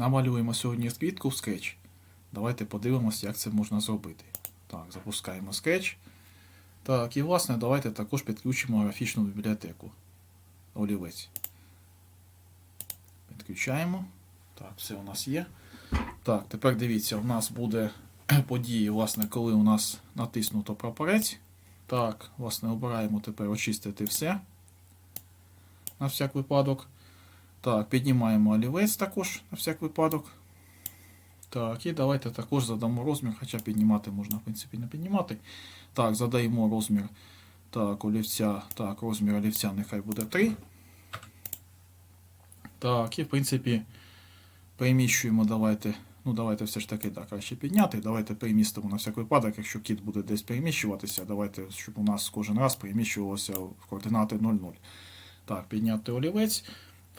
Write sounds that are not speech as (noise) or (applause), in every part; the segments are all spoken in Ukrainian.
намалюємо сьогодні квітку в скетч. Давайте подивимося, як це можна зробити. Так, запускаємо скетч. Так, і власне, давайте також підключимо графічну бібліотеку. Олівець. Підключаємо. Так, все у нас є. Так, тепер дивіться, у нас буде (clears throat) події, власне, коли у нас натиснуто прапорець. Так, власне, обираємо тепер очистити все. На всяк випадок. Так, піднімаємо олівець також на всяк випадок. Так, і давайте також задамо розмір, хоча піднімати можна, в принципі, не піднімати. Так, задаємо розмір так, олівця. Так, розмір олівця нехай буде 3. Так, і в принципі переміщуємо, давайте. Ну, давайте все ж таки так, краще підняти. Давайте перемістимо на всяк випадок, якщо кіт буде десь переміщуватися, давайте, щоб у нас кожен раз переміщувалося в координати 0,0. Так, підняти олівець.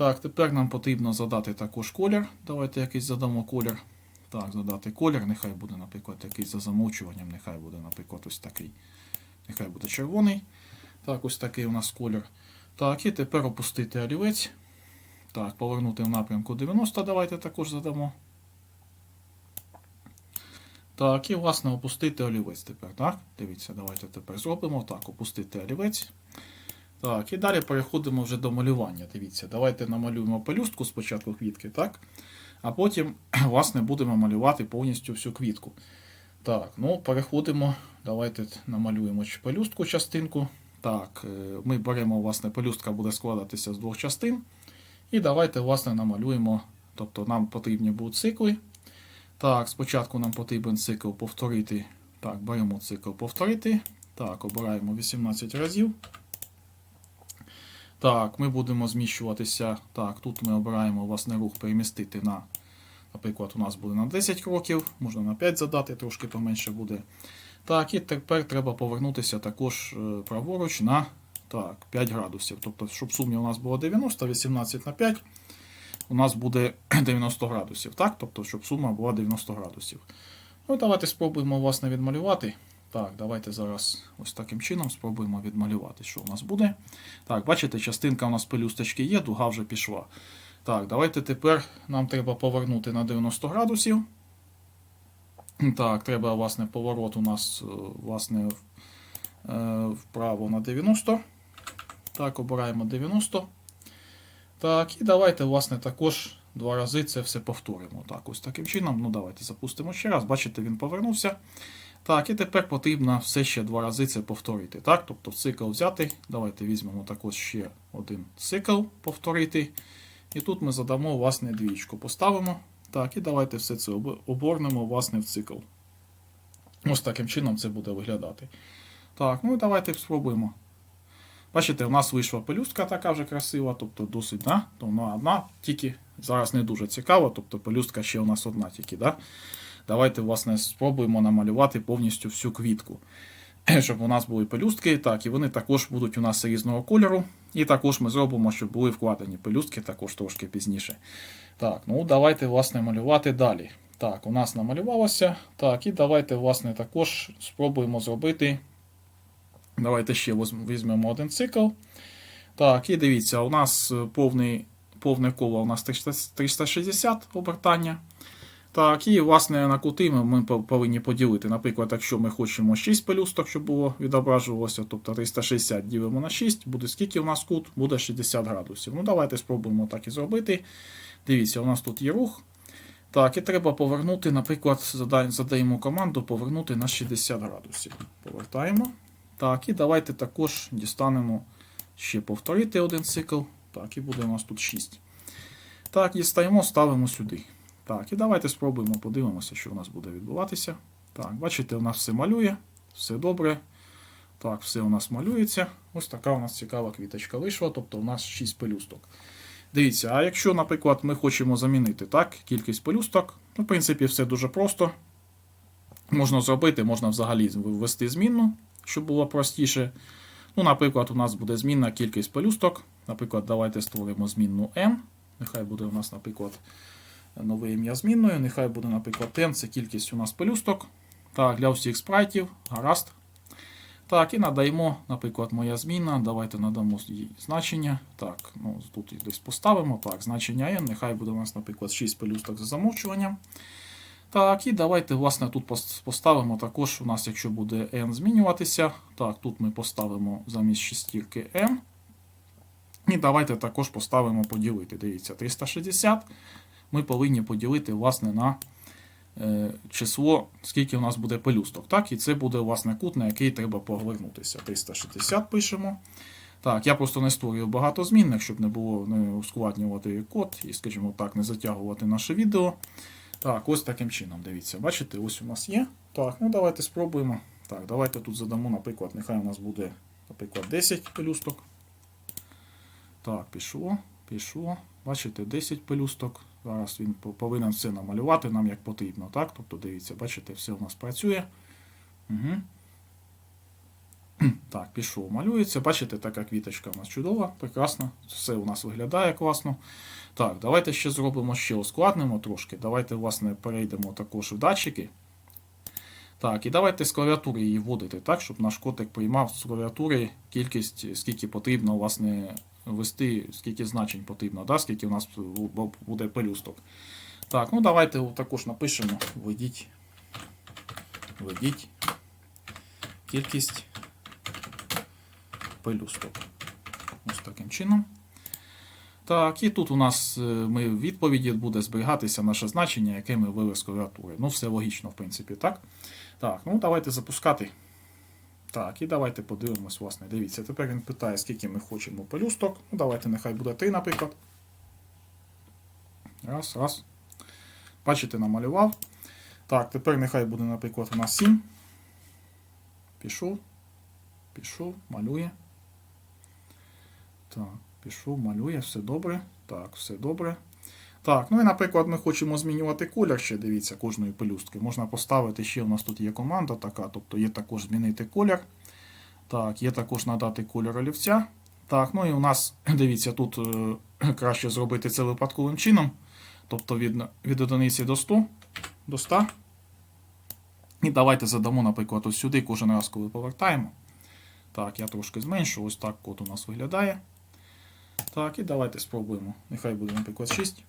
Так, тепер нам потрібно задати також колір. Давайте якийсь задамо колір. Так, задати колір. Нехай буде, наприклад, якийсь за замовчуванням, нехай буде, наприклад, ось такий. Нехай буде червоний. Так, ось такий у нас колір. Так, і тепер опустити олівець. Так, повернути в напрямку 90, давайте також задамо. Так, і власне опустити олівець тепер. Так, дивіться, давайте тепер зробимо. Так, опустити олівець. Так, і далі переходимо вже до малювання. Дивіться, давайте намалюємо пелюстку спочатку квітки, так? А потім, (clears throat) власне, будемо малювати повністю всю квітку. Так, ну переходимо. Давайте намалюємо пелюстку частинку. Так, е, ми беремо, власне, пелюстка буде складатися з двох частин. І давайте, власне, намалюємо. Тобто нам потрібні будуть цикли. Так, спочатку нам потрібен цикл повторити. Так, беремо цикл повторити. Так, обираємо 18 разів. Так, ми будемо зміщуватися. Так, тут ми обираємо власне рух перемістити на, наприклад, у нас буде на 10 кроків, можна на 5 задати, трошки поменше буде. Так, і тепер треба повернутися також е, праворуч на так, 5 градусів. Тобто, щоб сумі у нас було 90, 18 на 5, у нас буде (clears throat) 90 градусів. Так? Тобто, щоб сума була 90 градусів. Ну, давайте спробуємо власне відмалювати. Так, давайте зараз ось таким чином спробуємо відмалювати, що у нас буде. Так, бачите, частинка у нас пелюсточки є, дуга вже пішла. Так, давайте тепер нам треба повернути на 90 градусів. Так, треба, власне, поворот у нас, е, власне, е, вправо на 90. Так, обираємо 90. Так, і давайте, власне, також два рази це все повторимо. Так, ось таким чином. Ну, давайте запустимо ще раз. Бачите, він повернувся. Так, і тепер потрібно все ще два рази це повторити. Так, тобто цикл взяти. Давайте візьмемо також ще один цикл повторити. І тут ми задамо власне двічку. Поставимо. Так, і давайте все це об- обернемо власне в цикл. Ось таким чином це буде виглядати. Так, ну і давайте спробуємо. Бачите, у нас вийшла пелюстка така вже красива, тобто досить, да? то вона одна, тільки зараз не дуже цікаво, тобто пелюстка ще у нас одна тільки. Да? Давайте, власне, спробуємо намалювати повністю всю квітку. (clears throat) Щоб у нас були пелюстки, так, і вони також будуть у нас різного кольору. І також ми зробимо, щоб були вкладені пелюстки також трошки пізніше. Так, ну давайте, власне, малювати далі. Так, у нас намалювалося. Так, і давайте, власне, також спробуємо зробити. Давайте ще візьмемо один цикл. Так, і дивіться, у нас е, повний, повне коло у нас 360 обертання. Так, і власне на кути ми, повинні поділити. Наприклад, якщо ми хочемо 6 пелюсток, щоб було відображувалося, тобто 360 ділимо на 6, буде скільки у нас кут? Буде 60 градусів. Ну, давайте спробуємо так і зробити. Дивіться, у нас тут є рух. Так, і треба повернути, наприклад, задаємо команду повернути на 60 градусів. Повертаємо. Так, і давайте також дістанемо ще повторити один цикл. Так, і буде у нас тут 6. Так, дістаємо, ставимо сюди. Так, і давайте спробуємо, подивимося, що у нас буде відбуватися. Так, бачите, у нас все малює, все добре. Так, все у нас малюється. Ось така у нас цікава квіточка вийшла, тобто у нас 6 пелюсток. Дивіться, а якщо, наприклад, ми хочемо замінити так, кількість пелюсток, ну, в принципі, все дуже просто. Можна зробити, можна взагалі ввести змінну, щоб було простіше. Ну, наприклад, у нас буде змінна кількість пелюсток. Наприклад, давайте створимо змінну n. Нехай буде у нас, наприклад, нове ім'я змінною. Нехай буде, наприклад, n, це кількість у нас пелюсток. Так, для всіх спрайтів, гаразд. Так, і надаємо, наприклад, моя зміна. Давайте надамо їй значення. Так, ну тут десь поставимо. Так, значення n, нехай буде у нас, наприклад, 6 пелюсток за замовчуванням. Так, і давайте, власне, тут поставимо також, у нас, якщо буде n змінюватися. Так, тут ми поставимо замість шестірки n. І давайте також поставимо поділити. Дивіться, 360 ми повинні поділити, власне, на е, число, скільки у нас буде пелюсток. Так, і це буде, власне, кут, на який треба повернутися. 360 пишемо. Так, я просто не створюю багато змінних, щоб не було не ускладнювати код і, скажімо так, не затягувати наше відео. Так, ось таким чином, дивіться, бачите, ось у нас є. Так, ну давайте спробуємо. Так, давайте тут задамо, наприклад, нехай у нас буде, наприклад, 10 пелюсток. Так, пішло, пішло. Бачите, 10 пелюсток. Зараз він повинен все намалювати нам як потрібно. Так? Тобто, дивіться, бачите, все у нас працює. Угу. (clears throat) Так, пішов, малюється. Бачите, така квіточка у нас чудова, прекрасна. Все у нас виглядає класно. Так, давайте ще зробимо ще ускладнимо трошки. Давайте, власне, перейдемо також в датчики. Так, і давайте з клавіатури її вводити так, щоб наш котик приймав з клавіатури кількість, скільки потрібно, власне, ввести, скільки значень потрібно, да, скільки у нас буде пелюсток. Так, ну давайте також напишемо, введіть, введіть кількість пелюсток. Ось таким чином. Так, і тут у нас е, ми в відповіді буде зберігатися наше значення, яке ми ввели з клавіатури. Ну, все логічно, в принципі, так? Так, ну давайте запускати. Так, і давайте подивимось, власне. Дивіться, тепер він питає, скільки ми хочемо пелюсток. Ну, давайте нехай буде 3, наприклад. Раз, раз. Бачите, намалював. Так, тепер нехай буде, наприклад, у нас 7. Пішов. Пішов, малює. Так, пішов, малює, все добре. Так, все добре. Так, ну і, наприклад, ми хочемо змінювати колір ще, дивіться, кожної пелюстки. Можна поставити ще, у нас тут є команда така, тобто є також змінити колір. Так, є також надати колір олівця. Так, ну і у нас, (clears throat) дивіться, тут е, (clears throat) краще зробити це випадковим чином. Тобто від, від одиниці до 100, до 100. І давайте задамо, наприклад, ось сюди кожен раз, коли повертаємо. Так, я трошки зменшу, ось так код у нас виглядає. Так, і давайте спробуємо. Нехай буде, наприклад, 6.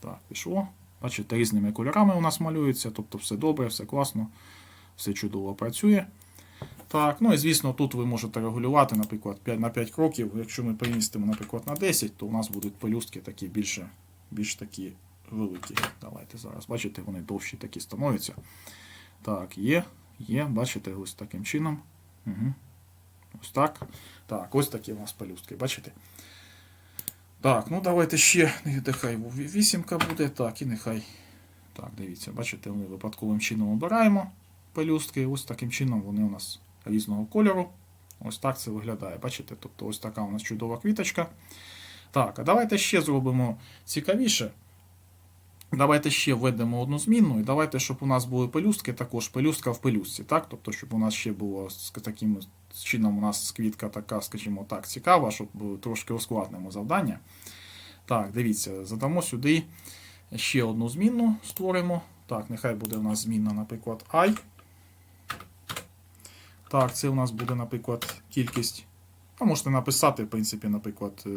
Так, пішло. Бачите, різними кольорами у нас малюється, тобто все добре, все класно, все чудово працює. Так, ну і звісно, тут ви можете регулювати, наприклад, 5 на 5 кроків. Якщо ми перемістимо, наприклад, на 10, то у нас будуть пелюстки такі більше, більш такі великі. Давайте зараз. Бачите, вони довші такі становляться. Так, є, є, бачите, ось таким чином. Угу. Ось так. Так, ось такі у нас пелюстки, бачите? Так, ну давайте ще, нехай вісімка буде. Так, і нехай. Так, дивіться, бачите, ми випадковим чином обираємо пелюстки. Ось таким чином вони у нас різного кольору. Ось так це виглядає. Бачите? Тобто ось така у нас чудова квіточка. Так, а давайте ще зробимо цікавіше. Давайте ще введемо одну змінну, і давайте, щоб у нас були пелюстки, також пелюстка в пелюстці. Так? Тобто, щоб у нас ще було з таким чином у нас квітка така, скажімо так, цікава, щоб трошки ускладнимо завдання. Так, дивіться, задамо сюди ще одну змінну, створимо. Так, нехай буде у нас змінна, наприклад, I. Так, це у нас буде, наприклад, кількість. А можете написати, в принципі, наприклад, е,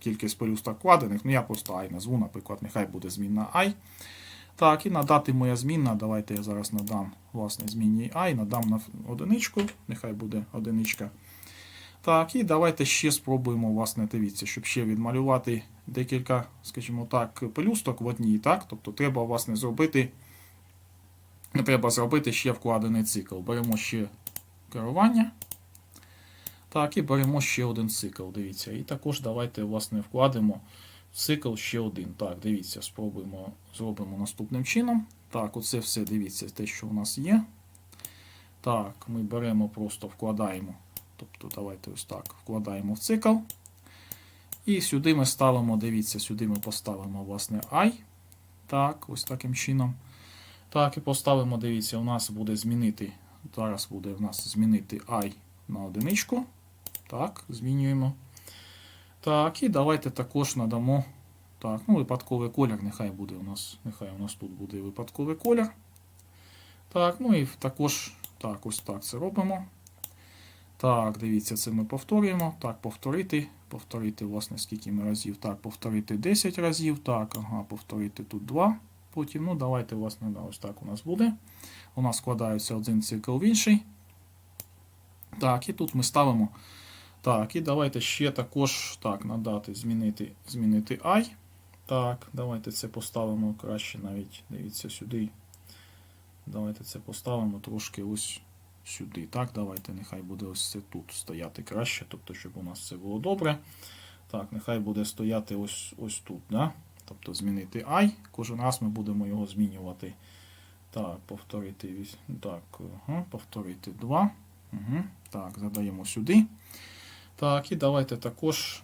кількість пелюсток вкладених. Ну, я просто I назву, наприклад, нехай буде змінна I. Так, і надати моя змінна. Давайте я зараз надам власне змінній I, надам на одиничку, нехай буде одиничка. Так, і давайте ще спробуємо, власне, дивіться, щоб ще відмалювати декілька, скажімо так, пелюсток в одній. так? Тобто треба, власне, зробити. Треба зробити ще вкладений цикл. Беремо ще керування. Так, і беремо ще один цикл. Дивіться. І також давайте, власне, вкладемо цикл ще один. Так, дивіться, спробуємо, зробимо наступним чином. Так, оце все, дивіться, те, що у нас є. Так, ми беремо, просто вкладаємо. Тобто, давайте ось так вкладаємо в цикл. І сюди ми ставимо, дивіться, сюди ми поставимо, власне, I. Так, ось таким чином. Так, і поставимо, дивіться, у нас буде змінити. Зараз буде у нас змінити I на одиничку. Так, змінюємо. Так, і давайте також надамо. Так, ну, випадковий колір, нехай буде у нас. Нехай у нас тут буде випадковий колір. Так, ну і також, так, ось так це робимо. Так, дивіться, це ми повторюємо. Так, повторити. Повторити, власне, скільки ми разів. Так, повторити 10 разів. Так, ага, повторити тут 2. Потім, ну, давайте, власне, да, ось так у нас буде. У нас складається один цикл в інший. Так, і тут ми ставимо. Так, і давайте ще також так, надати, змінити, змінити I. Так, давайте це поставимо краще навіть. Дивіться сюди. Давайте це поставимо трошки ось сюди. Так, давайте, нехай буде ось це тут стояти краще, тобто, щоб у нас це було добре. Так, нехай буде стояти ось ось тут. Да? Тобто змінити I. Кожен раз ми будемо його змінювати. Так, повторити так, ага, повторити 2. Угу. Так, задаємо сюди. Так, і давайте також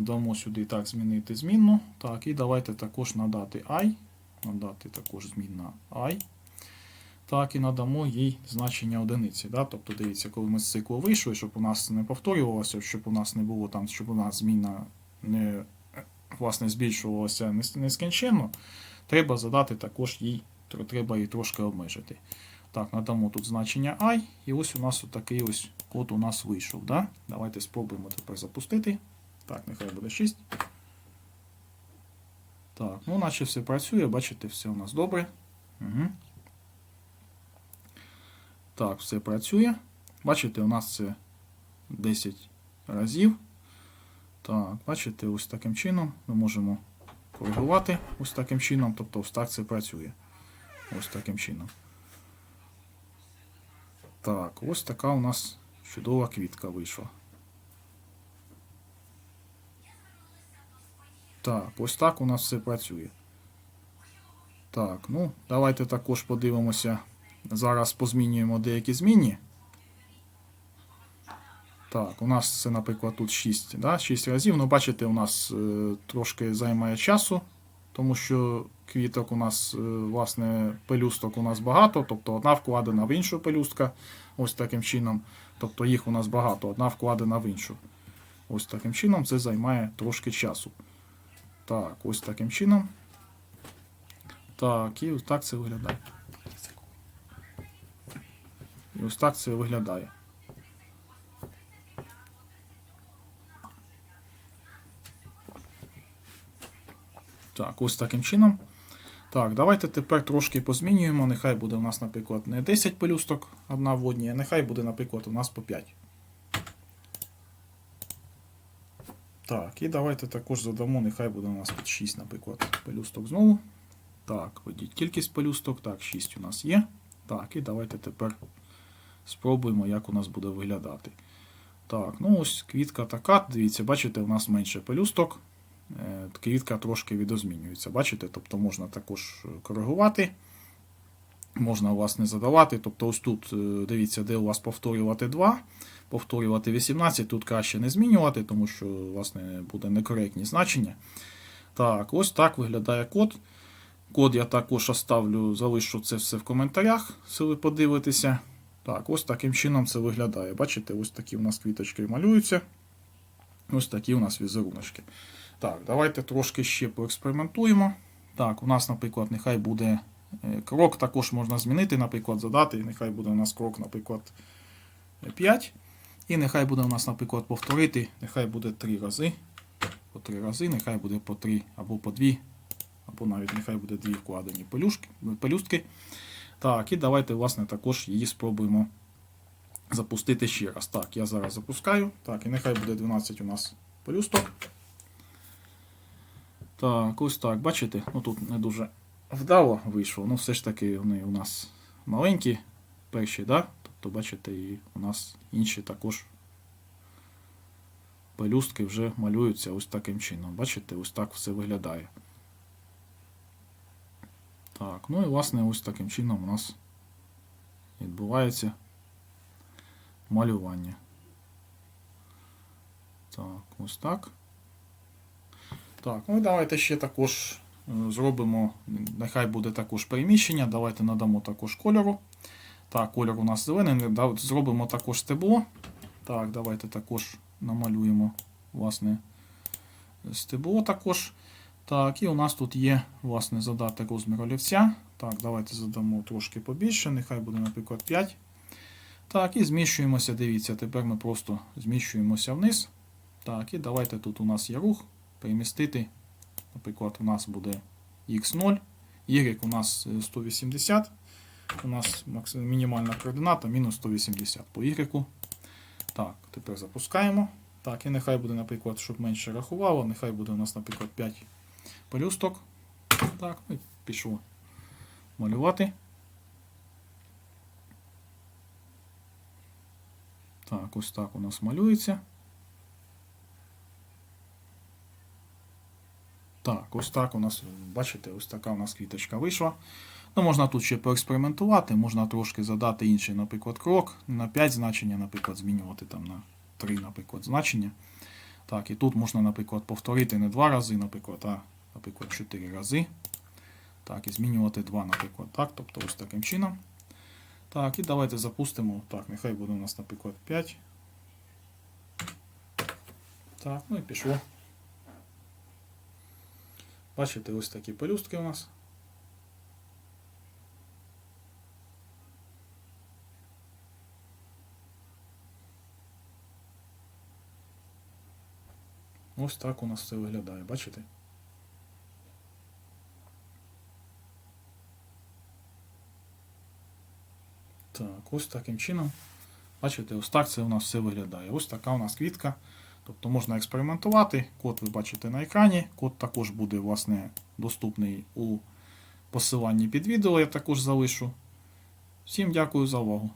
дамо сюди так, змінити змінну. Так, і давайте також надати I. Надати також змінна I. Так, і надамо їй значення одиниці. Да? Тобто, дивіться, коли ми з циклу вийшли, щоб у нас не повторювалося, щоб у нас не було там, щоб у нас зміна не власне збільшувалася нескінченно, треба задати також їй, треба її трошки обмежити. Так, надамо тут значення i, і ось у нас такий ось код у нас вийшов. Да? Давайте спробуємо тепер запустити. Так, нехай буде 6. Так, ну наче все працює, бачите, все у нас добре. Угу. Так, все працює. Бачите, у нас це 10 разів. Так, бачите, ось таким чином ми можемо коригувати ось таким чином, тобто ось так це працює. Ось таким чином. Так, ось така у нас чудова квітка вийшла. Так, ось так у нас все працює. Так, ну, давайте також подивимося. Зараз позмінюємо деякі змінні. Так, у нас це, наприклад, тут 6, да? 6 разів. Ну, бачите, у нас е, трошки займає часу, тому що квіток у нас, е, власне, пелюсток у нас багато, тобто одна вкладена в іншу пелюстка. Ось таким чином. Тобто їх у нас багато, одна вкладена в іншу. Ось таким чином це займає трошки часу. Так, ось таким чином. Так, і ось так це виглядає. І ось так це виглядає. Так, ось таким чином. Так, давайте тепер трошки позмінюємо. Нехай буде у нас, наприклад, не 10 пелюсток одна в одній, а нехай буде, наприклад, у нас по 5. Так, і давайте також задамо, нехай буде у нас тут 6, наприклад, пелюсток знову. Так, введіть кількість пелюсток. Так, 6 у нас є. Так, і давайте тепер спробуємо, як у нас буде виглядати. Так, ну ось квітка така. Дивіться, бачите, у нас менше пелюсток. Е, Квітка трошки відозмінюється. Бачите? Тобто можна також коригувати. Можна власне задавати. Тобто, ось тут е, дивіться, де у вас повторювати 2, повторювати 18, тут краще не змінювати, тому що власне, буде некоректні значення. Так, ось так виглядає код. Код я також оставлю, залишу це все в коментарях, якщо ви подивитеся. Так, ось таким чином це виглядає. Бачите, ось такі у нас квіточки малюються. Ось такі у нас візеруночки. Так, давайте трошки ще поекспериментуємо. Так, у нас, наприклад, нехай буде е, крок, також можна змінити, наприклад, задати. Нехай буде у нас крок, наприклад, 5. І нехай буде у нас, наприклад, повторити, нехай буде 3 рази. По 3 рази, нехай буде по 3 або по 2, або навіть нехай буде 2 вкладені пелюшки, пелюстки. Так, і давайте, власне, також її спробуємо запустити ще раз. Так, я зараз запускаю. Так, і нехай буде 12 у нас пелюсток. Так, ось так, бачите? Ну тут не дуже вдало вийшло. Ну, все ж таки вони у нас маленькі перші, да? Тобто, бачите, і у нас інші також пелюстки вже малюються ось таким чином. Бачите, ось так все виглядає. Так, ну і власне ось таким чином у нас відбувається малювання. Так, ось так. Так, ну давайте ще також е, зробимо, нехай буде також переміщення. Давайте надамо також кольору. Так, кольор у нас зелений. Зробимо також стебло. Так, давайте також намалюємо власне стебло також. Так, і у нас тут є власне задати розмір олівця. Так, давайте задамо трошки побільше, нехай буде, наприклад, 5. Так, і зміщуємося. Дивіться, тепер ми просто зміщуємося вниз. Так, і давайте тут у нас є рух. Перемістити. Наприклад, у нас буде x0, y у нас е, 180. У нас мінімальна координата мінус 180 по y. Так, тепер запускаємо. Так, і нехай буде, наприклад, щоб менше рахувало, нехай буде у нас, наприклад, 5 пелюсток. Так, ну і пішло малювати. Так, ось так у нас малюється. Так, ось так у нас, бачите, ось така у нас квіточка вийшла. Ну, можна тут ще поекспериментувати, можна трошки задати інший, наприклад, крок. На 5 значення, наприклад, змінювати там на 3, наприклад, значення. Так, і тут можна, наприклад, повторити не 2 рази, наприклад, а, наприклад, 4 рази. Так, і змінювати 2, наприклад, так, тобто ось таким чином. Так, і давайте запустимо. Так, нехай буде у нас, наприклад, 5. Так, ну і пішло. Бачите, ось такі пелюстки у нас. Ось так у нас це виглядає, бачите? Так, ось таким чином. Бачите, ось так це у нас все виглядає. Ось така у нас квітка. Тобто можна експериментувати. Код ви бачите на екрані. Код також буде власне, доступний у посиланні під відео, я також залишу. Всім дякую за увагу.